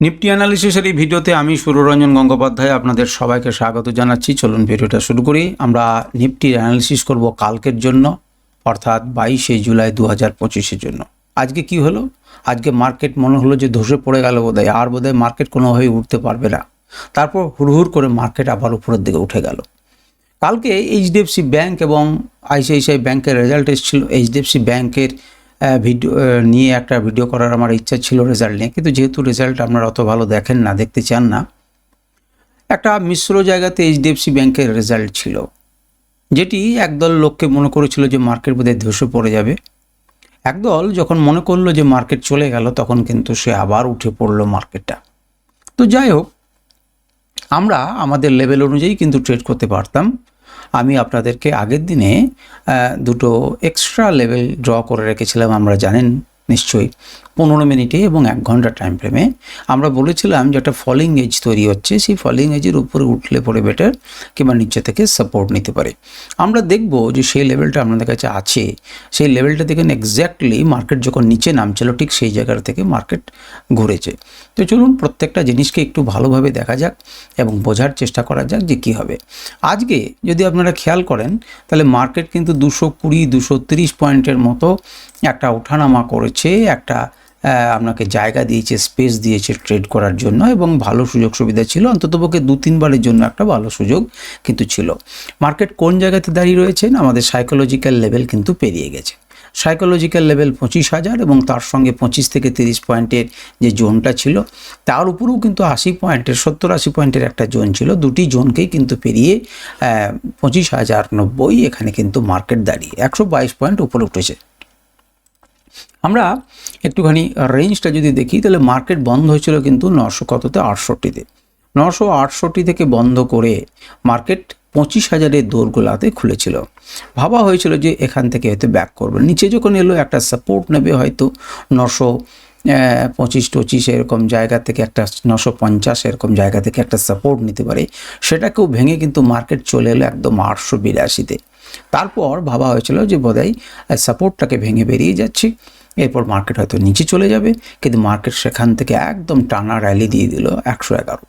Nifty অ্যানালিসিসের এই ভিডিওতে আমি সুররঞ্জন গঙ্গোপাধ্যায় আপনাদের সবাইকে স্বাগত জানাচ্ছি। চলুন ভিডিওটা শুরু করি। আমরা নিফটির অ্যানালিসিস করব কালকের জন্য, অর্থাৎ বাইশে জুলাই দু হাজার পঁচিশের জন্য। আজকে কি হলো? আজকে মার্কেট মনে হলো যে ধসে পড়ে গেল বোধহয়, আর বোধহয় মার্কেট কোনোভাবেই উঠতে পারবে না। তারপর হুড়হুড় করে মার্কেট আবার উপরের দিকে উঠে গেল। কালকে এইচডিএফসি ব্যাংক এবং আইসিআইসিআই ব্যাংকের রেজাল্ট এসেছিল। এইচডিএফসি ব্যাংকের ভিডিও নিয়ে একটা ভিডিও করার আমার ইচ্ছা ছিল রেজাল্ট নিয়ে। কিন্তু যেহেতু রেজাল্ট আপনারা অত ভালো দেখেন না, দেখতে চান না, একটা মিশ্র জায়গাতে এইচডিএফসি ব্যাংকের রেজাল্ট ছিল, যেটি একদল লোককে মনে করেছিল যে মার্কেট বোধহয় ধসে পড়ে যাবে। একদল যখন মনে করল যে মার্কেট চলে গেল, তখন কিন্তু সে আবার উঠে পড়ল মার্কেটটা তো যাই হোক, আমরা আমাদের লেভেল অনুযায়ী কিন্তু ট্রেড করতে পারতাম। আমি আপনাদেরকে আগের দিনে দুটো এক্সট্রা লেভেল ড্র করে রেখেছিলাম আমরা জানেন নিশ্চয়ই। পনেরো মিনিটে এবং এক ঘণ্টা টাইম ফ্রেমে আমরা বলেছিলাম যে একটা ফলিং এজ তৈরি হচ্ছে, সেই ফলিং এজের উপরে উঠলে পরে বেটার কিংবা নিচে থেকে সাপোর্ট নিতে পারে। আমরা দেখব যে সেই লেভেলটা আপনাদের কাছে আছে, সেই লেভেলটা দেখেন এক্স্যাক্টলি মার্কেট যখন নিচে নামছিল, ঠিক সেই জায়গা থেকে মার্কেট ঘুরেছে। তো চলুন প্রত্যেকটা জিনিসকে একটু ভালোভাবে দেখা যাক এবং বোঝার চেষ্টা করা যাক যে কী হবে। আজকে যদি আপনারা খেয়াল করেন, তাহলে মার্কেট কিন্তু দুশো কুড়ি, দুশো তিরিশ পয়েন্টের মতো একটা ওঠানামা করেছে, একটা আপনাকে জায়গা দিয়েছে স্পেস দিয়েছে ট্রেড করার জন্য এবং ভালো সুযোগ সুবিধা ছিল। অন্ততপক্ষে দু, তিনবারের জন্য একটা ভালো সুযোগ কিন্তু ছিল। মার্কেট কোন জায়গাতে দাঁড়িয়ে রয়েছেন আমাদের সাইকোলজিক্যাল লেভেল কিন্তু পেরিয়ে গেছে। সাইকোলজিক্যাল লেভেল পঁচিশ হাজার এবং তার সঙ্গে পঁচিশ থেকে তিরিশ পয়েন্টের যে জোনটা ছিল, তার উপরেও কিন্তু আশি পয়েন্টের সত্তর, আশি পয়েন্টের একটা জোন ছিল। দুটি জোনকেই কিন্তু পেরিয়ে পঁচিশ হাজার নব্বই এখানে কিন্তু মার্কেট দাঁড়িয়ে, একশো বাইশ পয়েন্ট উপরে উঠেছে। আমরা একটুখানি রেঞ্জটা যদি দেখি, তাহলে মার্কেট বন্ধ হয়েছিল কিন্তু নশো কততে আটষট্টিতে। নশো আটষট্টি থেকে বন্ধ করে মার্কেট পঁচিশ হাজারের দৌড়গোলাতে খুলেছিল। ভাবা হয়েছিল যে এখান থেকে হয়তো ব্যাক করবে। নিচে যখন এলো, একটা সাপোর্ট নেবে হয়তো নশো পঁচিশ টচিশ এরকম জায়গা থেকে একটা, নশো পঞ্চাশ এরকম জায়গা থেকে একটা সাপোর্ট নিতে পারে। সেটাকেও ভেঙে কিন্তু মার্কেট চলে এলো একদম আটশো বিরাশিতে। তারপর ভাবা হয়েছিল যে বোধহয় সাপোর্টটাকে ভেঙে বেরিয়ে যাচ্ছে। এরপর মার্কেট হয়তো নিচে চলে যাবে, কিন্তু মার্কেট সেখান থেকে একদম টানা র্যালি দিয়ে দিল একশো এগারো।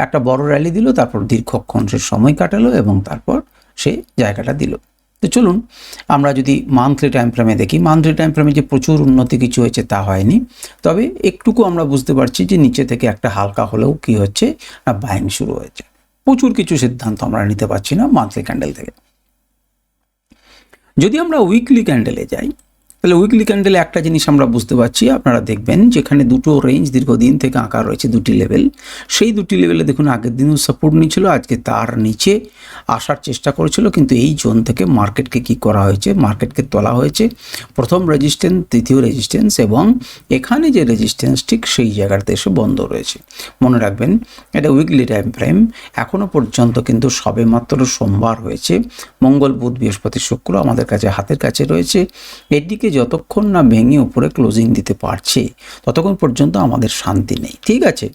একটা বড় র্যালি দিল, তারপর দীর্ঘক্ষণ সে সময় কাটালো এবং তারপর সে জায়গাটা দিল। তো চলুন, আমরা যদি মান্থলি টাইম ফ্রেমে দেখি মান্থলি টাইম ফ্রেমে যে প্রচুর উন্নতি কিছু হয়েছে তা হয়নি। তবে একটুকু আমরা বুঝতে পারছি যে নিচে থেকে একটা হালকা হলেও কি হচ্ছে না বাইং শুরু হয়েছে। প্রচুর কিছু সিদ্ধান্ত আমরা নিতে পারছি না মান্থলি ক্যান্ডেল থেকে। যদি আমরা উইকলি ক্যান্ডেলে যাই তাহলে উইকলি ক্যান্ডেলে একটা জিনিস আমরা বুঝতে পারছি, আপনারা দেখবেন যেখানে দুটো রেঞ্জ দীর্ঘদিন থেকে আঁকা রয়েছে দুটি লেভেল সেই দুটি লেভেলে দেখুন, আগের দিনও সাপোর্ট নিয়েছিল, আজকে তার নিচে আসার চেষ্টা করেছিল, কিন্তু এই জোন থেকে মার্কেটকে কি করা হয়েছে? মার্কেটকে তোলা হয়েছে। প্রথম রেজিস্ট্যান্স তৃতীয় রেজিস্ট্যান্স এবং এখানে যে রেজিস্ট্যান্স ঠিক সেই জায়গাতে এসে বন্ধ রয়েছে। মনে রাখবেন, এটা উইকলি টাইম ফ্রেম এখনও পর্যন্ত কিন্তু সবে মাত্র সোমবার হয়েছে। মঙ্গল, বুধ, বৃহস্পতি, শুক্র আমাদের কাছে হাতের কাছে রয়েছে। এটিকে যতক্ষণ না ভেঙে উপরে ক্লোজিং দিতে পারছে, ততক্ষণ পর্যন্ত আমাদের শান্তি নেই। ঠিক আছে?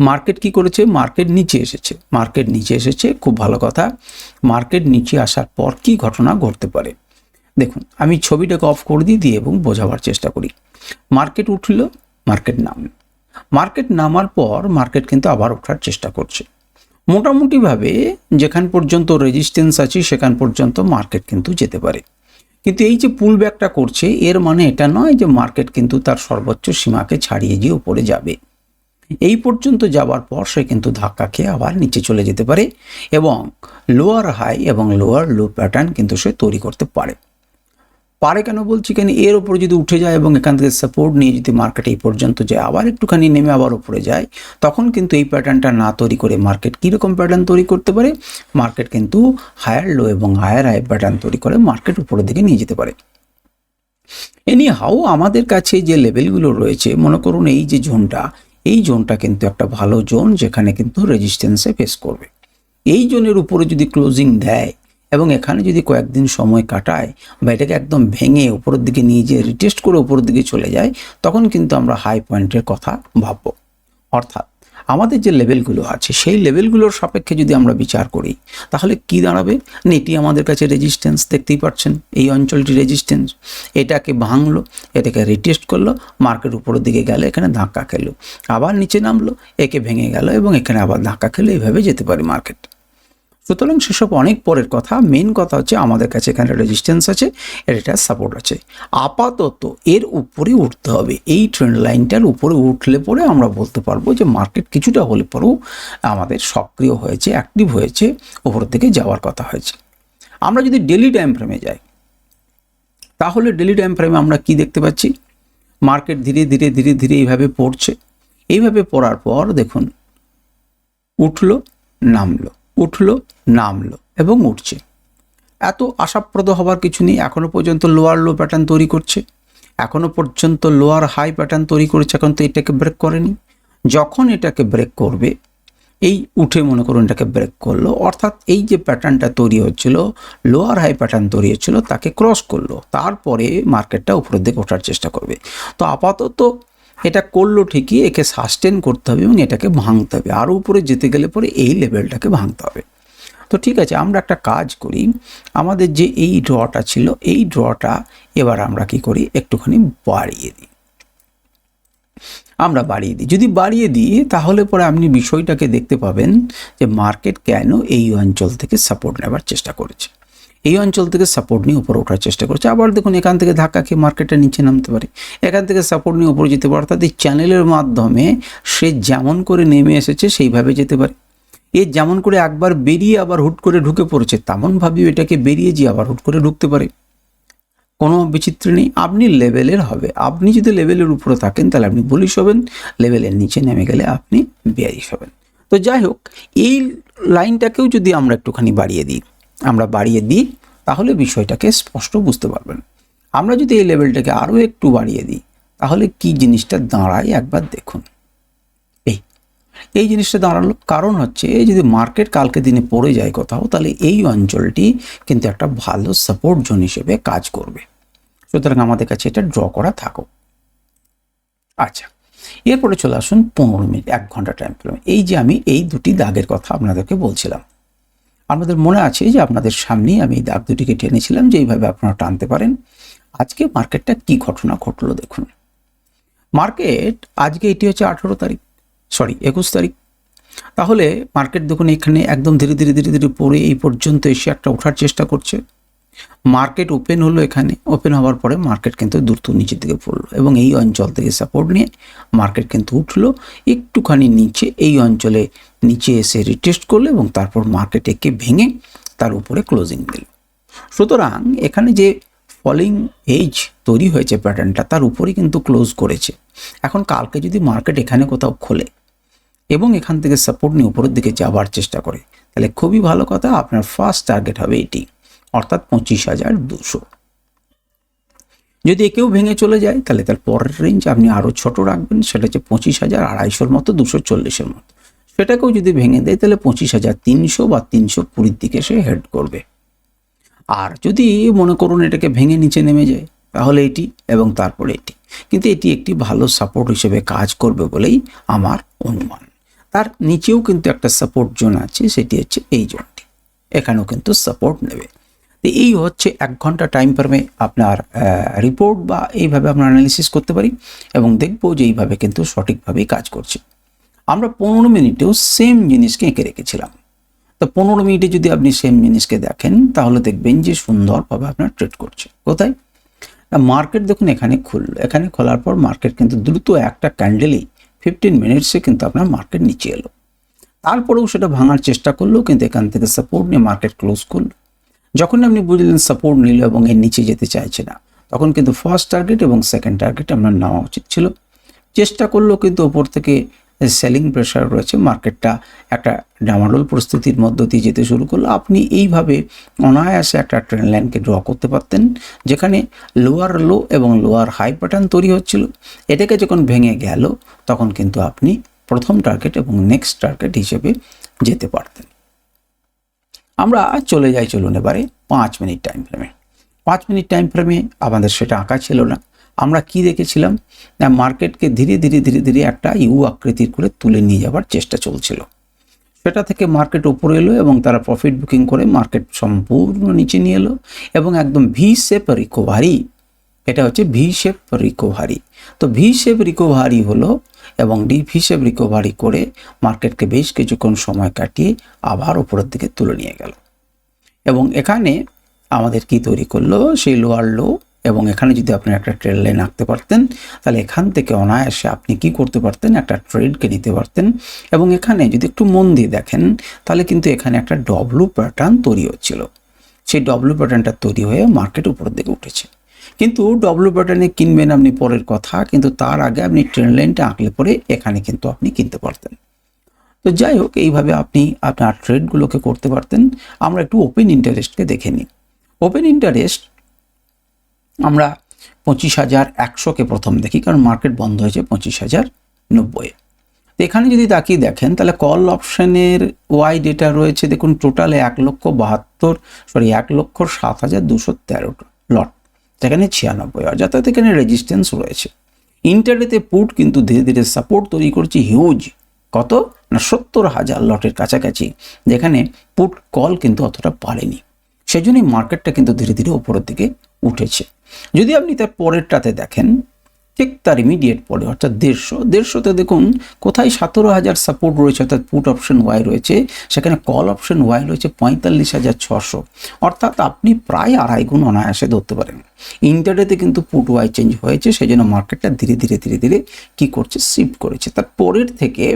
মার্কেট কি করেছে? মার্কেট নিচে এসেছে। মার্কেট নিচে এসেছে, খুব ভালো কথা। মার্কেট নিচে আসার পর কি ঘটনা ঘটতে পারে? দেখুন, আমি ছবিটাকে অফ করে দিই, দিয়ে এবং বোঝাবার চেষ্টা করি। মার্কেট উঠল মার্কেট নামল। মার্কেট নামার পর মার্কেট কিন্তু আবার ওঠার চেষ্টা করছে। মোটামুটিভাবে যেখান পর্যন্ত রেজিস্ট্যান্স আছে, সেখান পর্যন্ত মার্কেট কিন্তু যেতে পারে। কিন্তু এই যে পুল ব্যাকটা করছে, এর মানে এটা নয় যে মার্কেট কিন্তু তার সর্বোচ্চ সীমাকে ছাড়িয়ে গিয়ে উপরে যাবে। এই পর্যন্ত যাওয়ার পর সে কিন্তু ধাক্কা খেয়ে আবার নিচে চলে যেতে পারে এবং লোয়ার হাই এবং লোয়ার লো প্যাটার্ন কিন্তু সে তৈরি করতে পারে। পারে কেন বলছি কেন? এর উপরে যদি উঠে যায় এবং এখান থেকে সাপোর্ট নিয়ে যদি মার্কেট এই পর্যন্ত যায়, আবার একটুখানি নেমে আবার উপরে যায়, তখন কিন্তু এই প্যাটার্নটা না তৈরি করে মার্কেট কীরকম প্যাটার্ন তৈরি করতে পারে? মার্কেট কিন্তু হায়ার লো এবং হায়ার হাই প্যাটার্ন তৈরি করে মার্কেট উপরের দিকে নিয়ে যেতে পারে। এনি হাও আমাদের কাছে যে লেভেলগুলো রয়েছে, মনে করুন এই যে জোনটা এই জোনটা কিন্তু একটা ভালো জোন যেখানে কিন্তু রেজিস্ট্যান্সে ফেস করবে। এই জোনের উপরে যদি ক্লোজিং দেয় এবং এখানে যদি কয়েকদিন সময় কাটায় বা এটাকে একদম ভেঙে উপরের দিকে নিয়ে যেয়ে রিটেস্ট করে উপরের দিকে চলে যায়, তখন কিন্তু আমরা হাই পয়েন্টের কথা ভাববো। অর্থাৎ আমাদের যে লেভেলগুলো আছে, সেই লেভেলগুলোর সাপেক্ষে যদি আমরা বিচার করি, তাহলে কি দাঁড়াবে? না, এটি আমাদের কাছে রেজিস্ট্যান্স দেখতেই পাচ্ছেন। এই অঞ্চলটি রেজিস্ট্যান্স এটাকে ভাঙলো, এটাকে রিটেস্ট করল মার্কেট উপরের দিকে গেলে, এখানে ধাক্কা খেলো। আবার নিচে নামলো, একে ভেঙে গেল এবং এখানে আবার ধাক্কা খেলো এইভাবে যেতে পারে মার্কেট সুতরাং সেসব অনেক পরের কথা। মেন কথা হচ্ছে আমাদের কাছে এখানে রেজিস্ট্যান্স আছে এটা সাপোর্ট আছে। আপাতত এর উপরে উঠতে হবে। এই ট্রেন্ড লাইনটার উপরে উঠলে পরে আমরা বলতে পারব যে মার্কেট কিছুটা হলে পরেও আমাদের সক্রিয় হয়েছে অ্যাক্টিভ হয়েছে উপর দিকে যাওয়ার কথা হয়েছে। আমরা যদি ডেলি টাইম ফ্রেমে যাই, তাহলে ডেলি টাইম ফ্রেমে আমরা কি দেখতে পাচ্ছি? মার্কেট ধীরে ধীরে ধীরে ধীরে এইভাবে পড়ছে। এইভাবে পড়ার পর দেখুন, উঠল, নামলো। উঠল, নামলো এবং উঠছে। এত আশাপ্রদ হবার কিছু নেই এখনও পর্যন্ত লোয়ার লো প্যাটার্ন তৈরি করছে। এখনও পর্যন্ত লোয়ার হাই প্যাটার্ন তৈরি করেছে, এখন তো এটাকে ব্রেক করেনি। যখন এটাকে ব্রেক করবে, এই উঠে মনে করুন এটাকে ব্রেক করল, অর্থাৎ এই যে প্যাটার্নটা তৈরি হচ্ছিল লোয়ার হাই প্যাটার্ন তৈরি হচ্ছিল, তাকে ক্রস করল। তারপরে মার্কেটটা উপরের দিকে ওঠার চেষ্টা করবে। তো আপাতত এটা করল ঠিকই, একে সাস্টেন করতে হবে এবং এটাকে ভাঙতে হবে। আরও উপরে যেতে গেলে পরে এই লেভেলটাকে ভাঙতে হবে। তো ঠিক আছে, আমরা একটা কাজ করি। আমাদের যে এই ড্রটা ছিল, এই ড্রটা এবার আমরা কি করি? একটুখানি বাড়িয়ে দিই। আমরা বাড়িয়ে দিই। যদি বাড়িয়ে দিই, তাহলে পরে আপনি বিষয়টাকে দেখতে পাবেন যে মার্কেট কেন এই অঞ্চল থেকে সাপোর্ট নেবার চেষ্টা করেছে। এই অঞ্চল থেকে সাপোর্ট নিয়ে উপরে ওঠার চেষ্টা করছে। আবার দেখুন, এখান থেকে ধাক্কা খেয়ে মার্কেটটা নিচে নামতে পারে। এখান থেকে সাপোর্ট নিয়ে উপরে যেতে পারে, অর্থাৎ এই চ্যানেলের মাধ্যমে সে যেমন করে নেমে এসেছে, সেইভাবে যেতে পারে। এ যেমন করে একবার বেরিয়ে আবার হুট করে ঢুকে পড়েছে তেমনভাবেও এটাকে বেরিয়ে যে আবার হুট করে ঢুকতে পারে। কোনো বিচিত্র নেই। আপনি লেভেলের হবে। আপনি যদি লেভেলের উপরে থাকেন, তাহলে আপনি বুলিশ হবেন। লেভেলের নিচে নেমে গেলে আপনি বেয়ারিশ হবেন। তো যাই হোক, এই লাইনটাকেও যদি আমরা একটুখানি বাড়িয়ে দিই আমরা বাড়িয়ে দিই, তাহলে বিষয়টাকে স্পষ্ট বুঝতে পারবেন। আমরা যদি এই লেভেলটাকে আরও একটু বাড়িয়ে দিই, তাহলে কি জিনিসটা দাঁড়ায় একবার দেখুন। এই এই জিনিসটা দাঁড়াল কারণ হচ্ছে যদি মার্কেট কালকে দিনে পড়ে যায় কোথাও, তাহলে এই অঞ্চলটি কিন্তু একটা ভালো সাপোর্ট জোন হিসেবে কাজ করবে। সুতরাং আমাদের কাছে এটা ড্র করা থাকো আচ্ছা এরপরে চলে আসুন পনেরো মিনিট, এক ঘণ্টা টাইম ফ্রেম এই যে আমি এই দুটি দাগের কথা আপনাদেরকে বলছিলাম আপনাদের মনে আছে যে আপনাদের সামনেই আমি এই দাগ দুটিকে টেনেছিলাম যে এইভাবে আপনারা টানতে পারেন? আজকে মার্কেটটা কি ঘটনা ঘটলো দেখুন। মার্কেট, আজকে এটি হচ্ছে আঠেরো তারিখ, সরি, একুশ তারিখ। তাহলে মার্কেট দেখুন এখানে একদম ধীরে ধীরে ধীরে ধীরে পড়ে এই পর্যন্ত এসে একটা ওঠার চেষ্টা করছে। মার্কেট ওপেন হলো এখানে। ওপেন হওয়ার পরে মার্কেট কিন্তু দ্রুত নিচের দিকে পড়ল এবং এই অঞ্চল থেকে সাপোর্ট নিয়ে মার্কেট কিন্তু উঠল একটুখানি নিচে। এই অঞ্চলে নিচে এসে রিটেস্ট করল এবং তারপর মার্কেট একে ভেঙে তার উপরে ক্লোজিং দিল। সুতরাং এখানে যে ফলিং এজ তৈরি হয়েছে প্যাটার্নটা তার উপরেই কিন্তু ক্লোজ করেছে। এখন কালকে যদি মার্কেট এখানে কোথাও খোলে এবং এখান থেকে সাপোর্ট নিয়ে উপরের দিকে যাবার চেষ্টা করে, তাহলে খুবই ভালো কথা, আপনার ফার্স্ট টার্গেট হবে এটি। অর্থাৎ পঁচিশ হাজার দুশো। যদি একেও ভেঙে চলে যায়, তাহলে তার পরের রেঞ্জ আপনি আরও ছোট রাখবেন, সেটা হচ্ছে পঁচিশ হাজার আড়াইশোর মতো, দুশো চল্লিশের মতো। সেটাকেও যদি ভেঙে দেয়, তাহলে পঁচিশ হাজার তিনশো বা তিনশো কুড়ির দিকে সে হেড করবে। আর যদি মনে করুন এটাকে ভেঙে নিচে নেমে যায়, তাহলে এটি এবং তারপরে এটি। কিন্তু এটি একটি ভালো সাপোর্ট হিসেবে কাজ করবে বলেই আমার অনুমান। তার নিচেও কিন্তু একটা সাপোর্ট জোন আছে, সেটি হচ্ছে এই জোনটি এখানেও কিন্তু সাপোর্ট নেবে। তো এই হচ্ছে এক ঘণ্টা টাইম ফ্রেমে আপনার রিপোর্ট বা এইভাবে আমরা অ্যানালিসিস করতে পারি এবং দেখব যে এইভাবে কিন্তু সঠিকভাবেই কাজ করছে। আমরা পনেরো মিনিটেও সেম জিনিসকে এঁকে রেখেছিলাম। তো পনেরো মিনিটে যদি আপনি সেম জিনিসকে দেখেন, তাহলে দেখবেন যে সুন্দরভাবে আপনার ট্রেড করছে। কোথায়? মার্কেট দেখুন এখানে খুললো এখানে খোলার পর মার্কেট কিন্তু দ্রুত একটা ক্যান্ডেলেই ফিফটিন মিনিটসে কিন্তু আপনার মার্কেট নিচে এলো। তারপরেও সেটা ভাঙার চেষ্টা করল, কিন্তু এখান থেকে সাপোর্ট নিয়ে মার্কেট ক্লোজ করল। যখন আপনি বুঝলেন সাপোর্ট নিল এবং এর নিচে যেতে চাইছে না, তখন কিন্তু ফার্স্ট টার্গেট এবং সেকেন্ড টার্গেট আপনার নেওয়া উচিত ছিল। চেষ্টা করলেও কিন্তু ওপর থেকে সেলিং প্রেশার রয়েছে মার্কেটটা একটা ডামাডোল পরিস্থিতির মধ্য দিয়ে যেতে শুরু করল। আপনি এইভাবে অনায়াসে একটা ট্রেন লাইনকে ড্র করতে পারতেন, যেখানে লোয়ার লো এবং লোয়ার হাই প্যাটার্ন তৈরি হচ্ছিল। এটাকে যখন ভেঙে গেল, তখন কিন্তু আপনি প্রথম টার্গেট এবং নেক্সট টার্গেট হিসেবে যেতে পারতেন। আমরা চলে যাই, চলুন এবারে পাঁচ মিনিট টাইম ফ্রেমে পাঁচ মিনিট টাইম ফ্রেমে আমাদের সেটা আঁকা ছিল না। আমরা কি দেখেছিলাম? না মার্কেটকে ধীরে ধীরে ধীরে ধীরে একটা ইউ আকৃতির করে তুলে নিয়ে যাবার চেষ্টা চলছিল। সেটা থেকে মার্কেট উপরে এলো এবং তারা প্রফিট বুকিং করে মার্কেট সম্পূর্ণ নিচে নিয়ে এলো এবং একদম ভি শেপ রিকোভারি এটা হচ্ছে ভি শেপ রিকভারি তো ভি শেপ রিকভারি হলো এবং ডিপ শেপ রিকভারি করে মার্কেটকে বেশ কিছুক্ষণ সময় কাটিয়ে আবার উপরের দিকে তুলে নিয়ে গেল। এবং এখানে আমাদের কি তৈরি করল? সেই লোয়ার লো এবং এখানে যদি আপনি একটা ট্রেড লাইন আঁকতে পারতেন, তাহলে এখান থেকে অনায়াসে আপনি কি করতে পারতেন? একটা ট্রেডকে নিতে পারতেন। এবং এখানে যদি একটু মন দিয়ে দেখেন, তাহলে কিন্তু এখানে একটা ডব্লু প্যাটার্ন তৈরি হচ্ছিল। সেই ডব্লু প্যাটার্নটা তৈরি হয়ে মার্কেট উপরের দিকে উঠেছে। কিন্তু ডব্লু প্যাটার্নে কিনবেন আপনি পরের কথা, কিন্তু তার আগে আপনি ট্রেন লাইনটা আঁকলে পরে এখানে কিন্তু আপনি কিনতে পারতেন। তো যাই হোক, এইভাবে আপনি আপনার ট্রেডগুলোকে করতে পারতেন। আমরা একটু ওপেন ইন্টারেস্টকে দেখে নিই। ওপেন ইন্টারেস্ট আমরা পঁচিশ হাজার একশোকে প্রথম দেখি, কারণ মার্কেট বন্ধ হয়েছে পঁচিশ হাজার নব্বই। এখানে যদি তাকিয়ে দেখেন, তাহলে কল অপশানের ওয়াই ডেটা রয়েছে। দেখুন টোটালে এক লক্ষ বাহাত্তর সরি এক লক্ষ সাত হাজার দুশো তেরো লট যেখানে ছিয়ানব্বই অর্থাৎ এখানে রেজিস্ট্যান্স রয়েছে। ইন্টারনেটে পুট কিন্তু ধীরে ধীরে সাপোর্ট তৈরি করছে হিউজ কত? না, সত্তর হাজার লটের কাছাকাছি, যেখানে পুট কল কিন্তু অতটা পারেনি সেই জন্যই মার্কেটটা কিন্তু ধীরে ধীরে ওপরের দিকে উঠেছে। যদি আপনি তার পরেরটাতে দেখেন ঠিক তার ইমিডিয়েট পরে, অর্থাৎ দেড়শো। দেড়শোতে দেখুন, কোথায় সতেরো হাজার সাপোর্ট রয়েছে, অর্থাৎ পুট অপশন ওয়াই রয়েছে, সেখানে কল অপশন ওয়াই রয়েছে পঁয়তাল্লিশ হাজার ছশো। অর্থাৎ আপনি প্রায় আড়াই গুণ অনায়াসে ধরতে পারেন। ইন্টারনেটে কিন্তু পুট ওয়াই চেঞ্জ হয়েছে সেই জন্য মার্কেটটা ধীরে ধীরে ধীরে ধীরে কী করছে শিফট করেছে। তার পরের থেকে,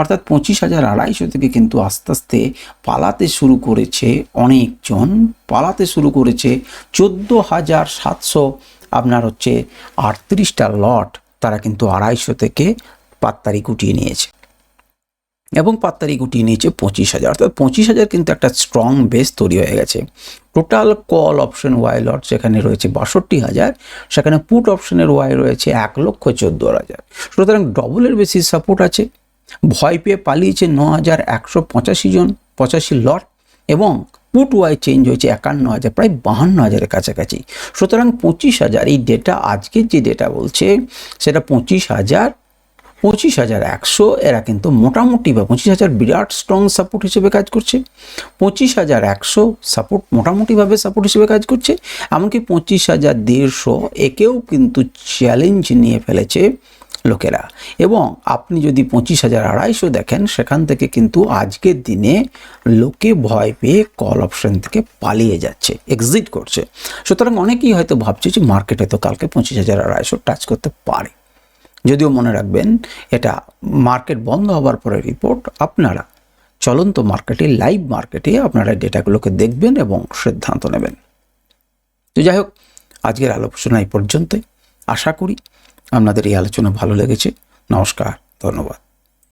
অর্থাৎ পঁচিশ হাজার আড়াইশো থেকে কিন্তু আস্তে আস্তে পালাতে শুরু করেছে অনেকজন। পালাতে শুরু করেছে চোদ্দ হাজার সাতশো আপনার হচ্ছে আটত্রিশটা লট তারা কিন্তু আড়াইশো থেকে পাত্তারি গুটিয়ে নিয়েছে। এবং পাত্তারি গুটিয়ে নিয়েছে পঁচিশ হাজার। অর্থাৎ পঁচিশ হাজার কিন্তু একটা স্ট্রং বেস তৈরি হয়ে গেছে। টোটাল কল অপশন ওয়াই লট সেখানে রয়েছে বাষট্টি হাজার, সেখানে পুট অপশনের ওয়াই রয়েছে এক লক্ষ চোদ্দ হাজার। সুতরাং ডবলের বেশি সাপোর্ট আছে। ভয় পেয়ে পালিয়েছে ন হাজার একশো পঁচাশি জন, পঁচাশি লট। এবং পুট ওয়াই চেঞ্জ হয়েছে একান্ন হাজার, প্রায় বাহান্ন হাজারের কাছাকাছি। সুতরাং পঁচিশ হাজার, এই ডেটা আজকের যে ডেটা বলছে, সেটা পঁচিশ হাজার পঁচিশ হাজার একশো, এরা কিন্তু মোটামুটি বা পঁচিশ হাজার বিরাট স্ট্রং সাপোর্ট হিসেবে কাজ করছে। পঁচিশ হাজার একশো সাপোর্ট মোটামুটিভাবে সাপোর্ট হিসেবে কাজ করছে। এমনকি পঁচিশ হাজার দেড়শো, একেও কিন্তু চ্যালেঞ্জ নিয়ে ফেলেছে। লোকেরা। এবং আপনি যদি পঁচিশ হাজার আড়াইশো দেখেন, সেখান থেকে কিন্তু আজকের দিনে লোকে ভয় পেয়ে কল অপশন থেকে পালিয়ে যাচ্ছে এক্সিট করছে। সুতরাং অনেকেই হয়তো ভাবছে যে মার্কেটে তো কালকে পঁচিশ হাজার আড়াইশো টাচ করতে পারে। যদিও মনে রাখবেন, এটা মার্কেট বন্ধ হওয়ার পরে রিপোর্ট আপনারা চলন্ত মার্কেটে লাইভ মার্কেটে আপনারা ডেটাগুলোকে দেখবেন এবং সিদ্ধান্ত নেবেন। তো যাই হোক, আজকের আলোচনা এই পর্যন্তই। আশা করি আপনাদের এই আলোচনা ভালো লেগেছে। নমস্কার ধন্যবাদ।